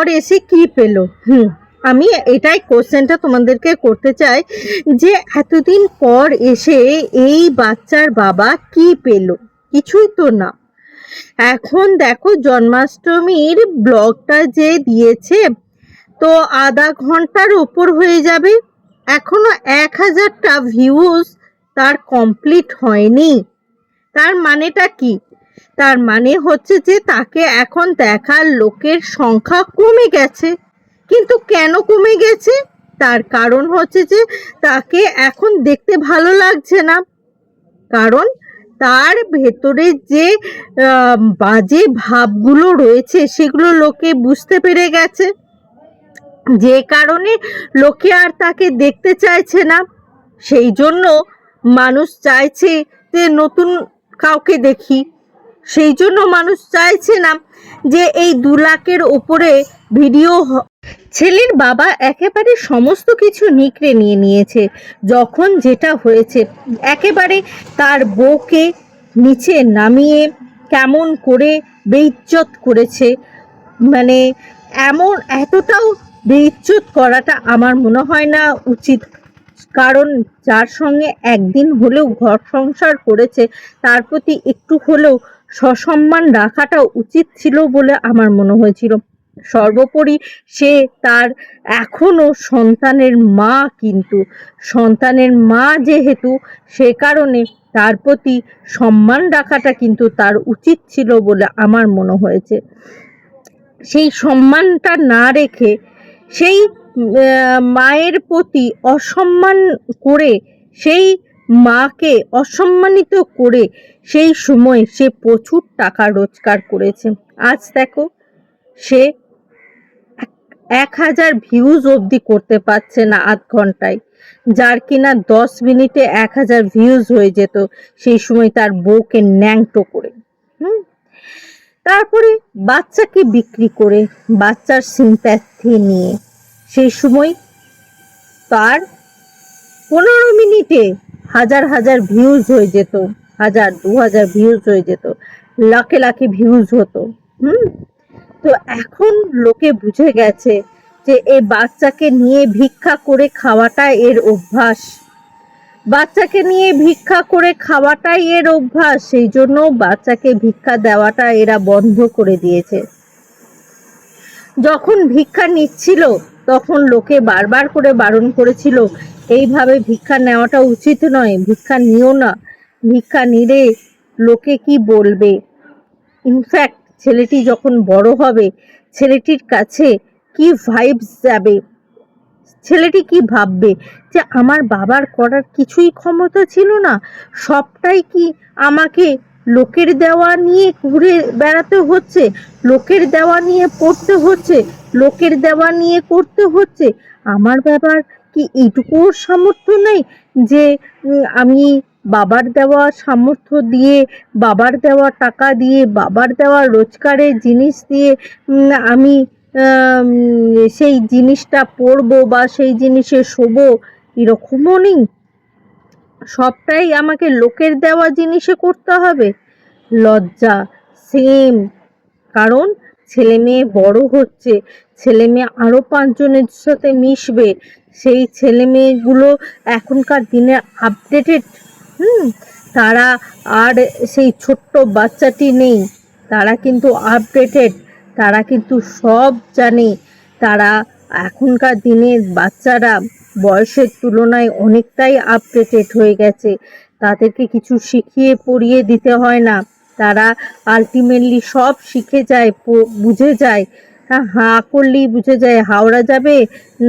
পর এসে কি পেল? হুম, আমি এটাই কোশ্চেনটা তোমাদেরকে করতে চাই যে এতদিন পর এসে এই বাচ্চার বাবা কি পেল? কিছুই তো না। এখন দেখো জন্মাষ্টমীর ব্লগটা যে দিয়েছে, তো আধা ঘণ্টার ওপর হয়ে যাবে। এখনও এক হাজারটা ভিউজ তার কমপ্লিট হয়নি। তার মানেটা কি? তার মানে হচ্ছে যে তাকে এখন দেখার লোকের সংখ্যা কমে গেছে। কিন্তু কেন কমে গেছে? তার কারণ হচ্ছে যে তাকে এখন দেখতে ভালো লাগছে না। কারণ তার ভেতরে যে বাজে ভাবগুলো রয়েছে, সেগুলো লোকে বুঝতে পেরে গেছে। যে কারণে লোকে আর তাকে দেখতে চাইছে না। সেই জন্য মানুষ চাইছে যে নতুন কাউকে দেখি। সেই জন্য মানুষ চাইছে না যে এই দু লাখের ওপরে ভিডিও ছেলের বাবা একেবারে সমস্ত কিছু নিকড়ে নিয়ে নিয়েছে, যখন যেটা হয়েছে। একেবারে তার বউকে নিচে নামিয়ে কেমন করে বেইজ্জত করেছে মানে এমন এতটাও বেইজ্জত করাটা আমার মনে হয় না উচিত। কারণ যার সঙ্গে একদিন হলেও ঘর সংসার করেছে, তার প্রতি একটু হলেও সসম্মান রাখাটা উচিত ছিল বলে আমার মনে হয়েছিল। সর্বোপরি সে তার এখনও সন্তানের মা কিন্তু। সন্তানের মা যেহেতু, সে কারণে তার প্রতি সম্মান রাখাটা কিন্তু তার উচিত ছিল বলে আমার মনে হয়েছে। সেই সম্মানটা না রেখে সেই মায়ের প্রতি অসম্মান করে সেই মাকে অসম্মানিত করে সেই সময় সে প্রচুর টাকা রোজগার করেছে। আজ দেখো, সে এক- হাজার ভিউজ অবধি করতে পারছে না আধ ঘন্টায়। যার কিনা দশ মিনিটে এক হাজার ভিউজ হয়ে যেত, সেই সময় তার বউকে ন্যাংটো করে। হুম? তারপরে বাচ্চাকে বিক্রি করে, বাচ্চার সিম্প্যাথি নিয়ে। সেই সময় তার পনেরো মিনিটে হাজার হাজার ভিউজ হয়ে যেত, হাজার, দু হাজার ভিউজ হয়ে যেত, লাখে লাখে ভিউজ হতো, হুম? তো এখন লোকে বুঝে গেছে যে এই বাচ্চাকে নিয়ে ভিক্ষা করে খাওয়াটা এর অভ্যাস। বাচ্চাকে নিয়ে ভিক্ষা করে খাওয়াটাই এর অভ্যাস, সেই জন্য বাচ্চাকে ভিক্ষা দেওয়াটা এরা বন্ধ করে দিয়েছে। যখন ভিক্ষা নিচ্ছিল তখন লোকে বারবার করে বারণ করেছিল, এইভাবে ভিক্ষা নেওয়াটা উচিত নয়, ভিক্ষা নিও না, ভিক্ষা নিলে লোকে কি বলবে? ইনফ্যাক্ট ছেলেটি যখন বড় হবে, ছেলেটির কাছে কি ভাইবস যাবে? ছেলেটি কি ভাববে যে আমার বাবার করার কিছুই ক্ষমতা ছিল না? সবটাই কি আমাকে লোকের দেওয়া নিয়ে ঘুরে বেড়াতে হচ্ছে, লোকের দেওয়া নিয়ে পড়তে হচ্ছে, লোকের দেওয়া নিয়ে করতে হচ্ছে। আমার বাবার কি এইটুকুও সামর্থ্য নেই যে আমি বাবার দেওয়া সামর্থ্য দিয়ে, বাবার দেওয়া টাকা দিয়ে, বাবার দেওয়া রোজগারের জিনিস দিয়ে আমি, সেই জিনিসটা পরবো বা সেই জিনিসে শোবো এরকমও নেই? সবটাই আমাকে লোকের দেওয়া জিনিসে করতে হবে। লজ্জা সেম কারণ ছেলে মেয়ে বড় হচ্ছে, ছেলে মেয়ে আরও পাঁচজনের সাথে মিশবে, সেই ছেলে মেয়েগুলো এখনকার দিনে আপডেটেড হুম, তারা আর সেই ছোট্ট বাচ্চাটি নেই, তারা কিন্তু আপডেটেড তারা কিন্তু সব জানে, তারা এখনকার দিনের বাচ্চারা বয়সের তুলনায় অনেকটাই আপডেটেড হয়ে গেছে। তাদেরকে কিছু শিখিয়ে পড়িয়ে দিতে হয় না। তারা আলটিমেটলি সব শিখে যায় বুঝে যায়। হাঁ করলেই বুঝে যায় হাওড়া যাবে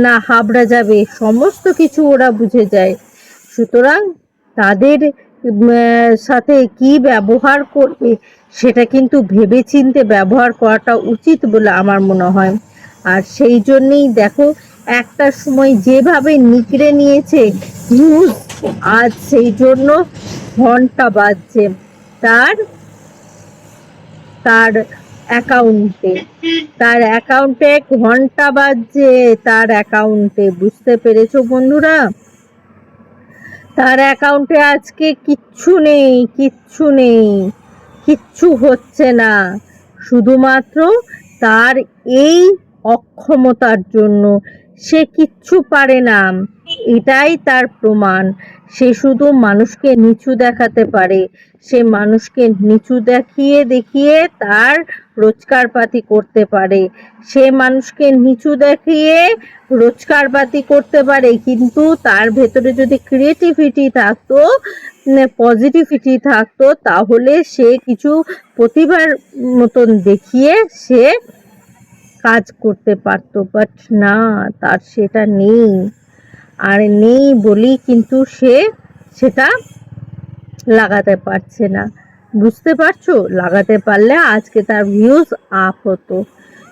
না হাবড়া যাবে। সমস্ত কিছু ওরা বুঝে যায়। সুতরাং তাদের সাথে কি ব্যবহার করবে সেটা কিন্তু ভেবেচিন্তে ব্যবহার করাটা উচিত বলে আমার মনে হয়। আর সেই জন্যেই দেখো একটা সময় যেভাবে নিকড়ে নিয়েছে নিউজ আজ সেই জন্য ঘণ্টা বাজছে। তার তার অ্যাকাউন্টে তার অ্যাকাউন্টে ঘণ্টা বাজছে তার অ্যাকাউন্টে বুঝতে পেরেছ বন্ধুরা? তার অ্যাকাউন্টে আজকে কিচ্ছু নেই কিচ্ছু নেই, কিচ্ছু হচ্ছে না। শুধুমাত্র তার এই অক্ষমতার জন্য সে কিচ্ছু পারে না। এটাই তার প্রমাণ। সে শুধু মানুষকে নিচু দেখাতে পারে। সে মানুষকে নিচু দেখিয়ে দেখিয়ে তার রোজগারপাতি করতে পারে। সে মানুষকে নিচু দেখিয়ে রোজগারপাতি করতে পারে, কিন্তু তার ভেতরে যদি ক্রিয়েটিভিটি থাকতো পজিটিভিটি থাকতো, তাহলে সে কিছু প্রতিভার মতন দেখিয়ে সে কাজ করতে পারতো বাট না, তার সেটা নেই। আর নেই বলি কিন্তু সে সেটা লাগাতে পারছে না। বুঝতে পারছ? লাগাতে পারলে আজকে তার ভিউজ আপ হতো।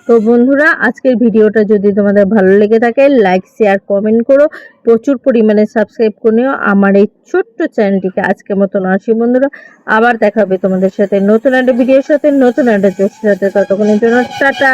তো বন্ধুরা, আজকের ভিডিওটা যদি তোমাদের ভালো লেগে থাকে লাইক শেয়ার কমেন্ট করো। প্রচুর পরিমাণে সাবস্ক্রাইব করে নিও। আমার এই ছোট্ট চ্যানেলটিকে আজকের মতন আসি বন্ধুরা। আবার দেখাবে তোমাদের সাথে নতুন একটা ভিডিওর সাথে, নতুন একটা সাথে। ততক্ষণের জন্য টাটা।